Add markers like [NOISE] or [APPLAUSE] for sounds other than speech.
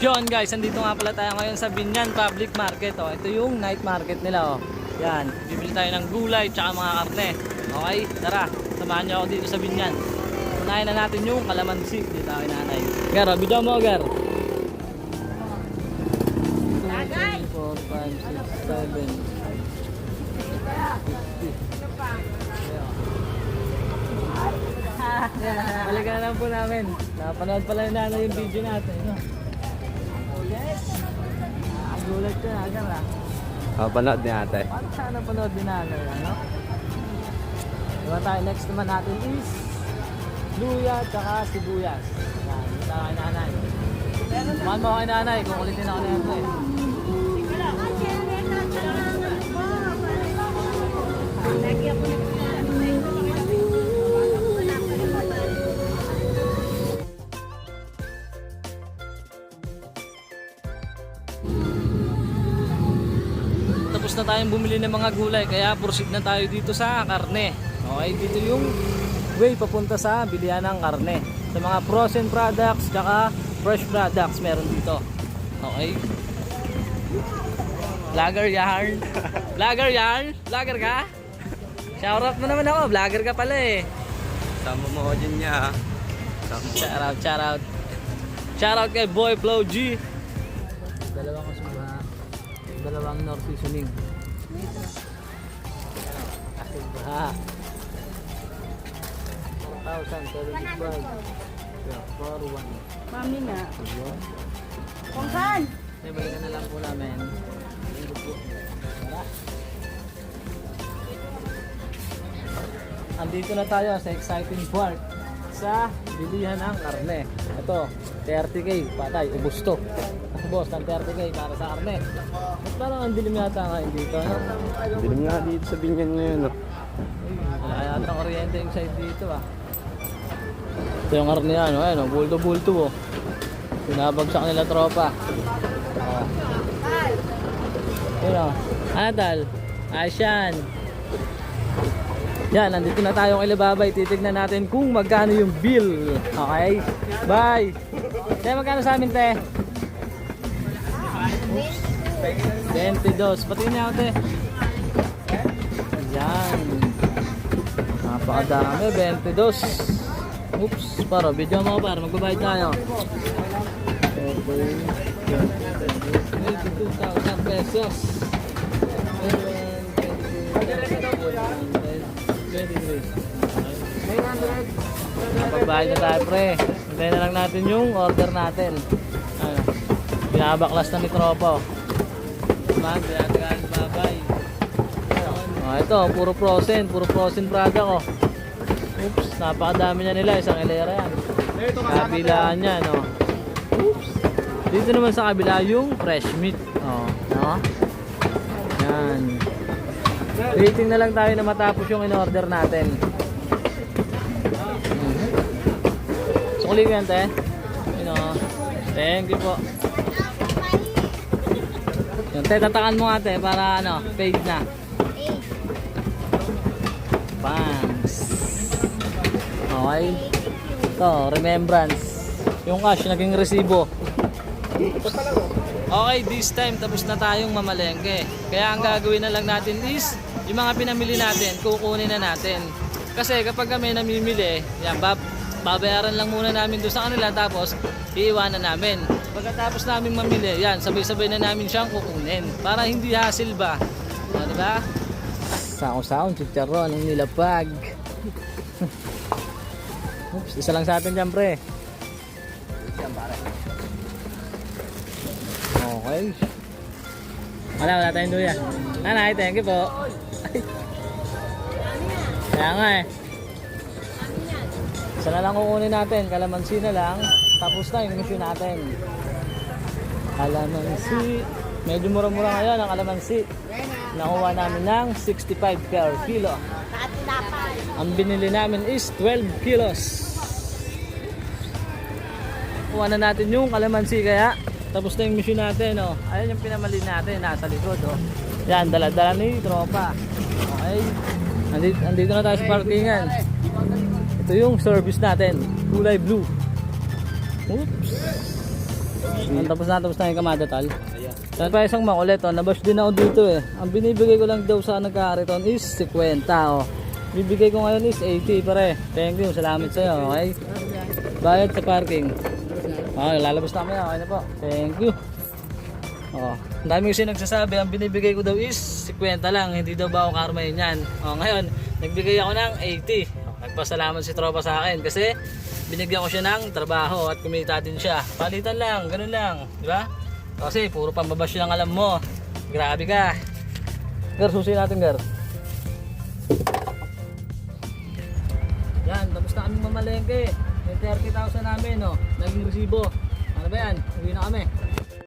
Yon guys, andito nga pala tayo ngayon sa Binyan Public Market. Oh. Ito yung night market nila. Oh. Yan, bibili tayo ng gulay tsaka mga karne. Okay, tara, samahan niyo ako dito sa Binyan. Unahin na natin yung kalamansi. Dito tayo nanay. Gar, oh, bidyo mo, Gar. 2, 3, 4, 5, 6, 7, Balikan na lang po namin. Napanood pala yung nanay yung video natin. No? Yes! Nakagulat ka na agad ah. Oh, panood ni ate. Paano sana panood din nanay? Ano? Diba tayo next naman natin is luya tsaka sibuyas. Yan, tayo kay nanay. Samahan mo ako kay nanay kung ulitin ako na ito eh. Na tayong bumili ng mga gulay kaya proceed na tayo dito sa karne. Okay, dito yung way papunta sa bilihan ng karne. Sa mga frozen products tsaka fresh products meron dito. Okay. Vlogger yarn. Vlogger yarn. Vlogger ka? Shoutout mo naman ako. Vlogger ka pala eh. Sama mo ko dyan niya. ah. Sama mo. Shoutout, shoutout. Shoutout kay Boy Flow G. Dalawang kasumba. Dalawang North Seasoning. 4,075. Yeah, 4,1. Mami nga. Kung saan? May na lang po namin. Andito na tayo sa exciting part sa bilihan ng karne. Ito, 30k, patay, ubos to. Boss, ng 30k para sa karne. At parang ang dilim yata ngayon dito. Ano? Dilim nga dito sa binyan ngayon. Oh. Wala yata kuryente yung side dito ah. Ito yung karne yan, oh, ayun, oh, bulto-bulto oh. Pinabagsak nila tropa. Oh. Yun oh. Ano tal? Ayos yan. Nandito na tayong ilababay. Titignan natin kung magkano yung bill. Okay? Bye! Te, magkano sa amin, te? 22. Patingin niya ako, te. Yan. Napakadami, 22. Oops, para video mo para magbabayad tayo. Okay. 22,000 pesos. 23. Magbabayad na tayo pre. Hintayin na lang natin yung order natin. Ano? Binabaklas na ni Tropo. Man, pinagagaan babay. Oh, ito, puro frozen, puro frozen product oh. Oops, napakadami niya nila, isang ilera yan. Kabilaan niya, no. Oops. Dito naman sa kabila yung fresh meat. Oh, no? Yan. Waiting na lang tayo na matapos yung in-order natin. Sukli ko yan, te. Yun, oh. Thank you po. Yan, te, tatakan mo nga, te, para ano, paid na. Bangs. Okay. Ito, remembrance. Yung cash, naging resibo. Okay, this time tapos na tayong mamalengke. Kaya ang gagawin na lang natin is, yung mga pinamili natin, kukunin na natin. Kasi kapag kami namimili, yan, bab babayaran lang muna namin doon sa kanila tapos iiwanan namin. Pagkatapos namin mamili, yan, sabay-sabay na namin siyang kukunin. Para hindi hassle ba? O, di ba? Sound-sound, chicharon, ang nilapag. [LAUGHS] Oops, isa lang sa atin dyan, pre. Okay. Wala, wala tayong duya. Nanay, thank you po. Ay. [LAUGHS] Kaya nga eh. Isa na lang kukunin natin, kalamansi na lang. Tapos na yung mission natin. Kalamansi. Medyo mura-mura ngayon ang kalamansi. Nakuha namin ng 65 per kilo. Ang binili namin is 12 kilos. Kuha na natin yung kalamansi kaya tapos na yung mission natin. Oh. Ayan yung pinamali natin nasa likod. Oh. Yan, dala-dala ni tropa. Okay. Andito, andito na tayo sa parkingan. Ito yung service natin. Kulay blue. Oops. Ang tapos na, tapos na yung kamadatal. Saan pa isang makulit, oh. nabash din ako dito eh. Ang binibigay ko lang daw sa nagkakariton is 50, oh. Bibigay ko ngayon is 80 pare. Thank you, salamat sa'yo, okay? Bayad sa parking. Okay, lalabas na kami, okay na po. Thank you. Oh, ang dami kasi nagsasabi, ang binibigay ko daw is 50 lang, hindi daw ba ako karma yun yan. Oh, ngayon, nagbigay ako ng 80. Oh, nagpasalamat si tropa sa akin kasi binigyan ko siya ng trabaho at kumita din siya. Palitan lang, ganun lang, di ba? Kasi puro pambabash lang alam mo. Grabe ka. Gar, susi natin, Gar. Yan, tapos na kaming mamalengke. Yung 30,000 namin, no? Naging resibo. Ano ba yan? Uwi na kami.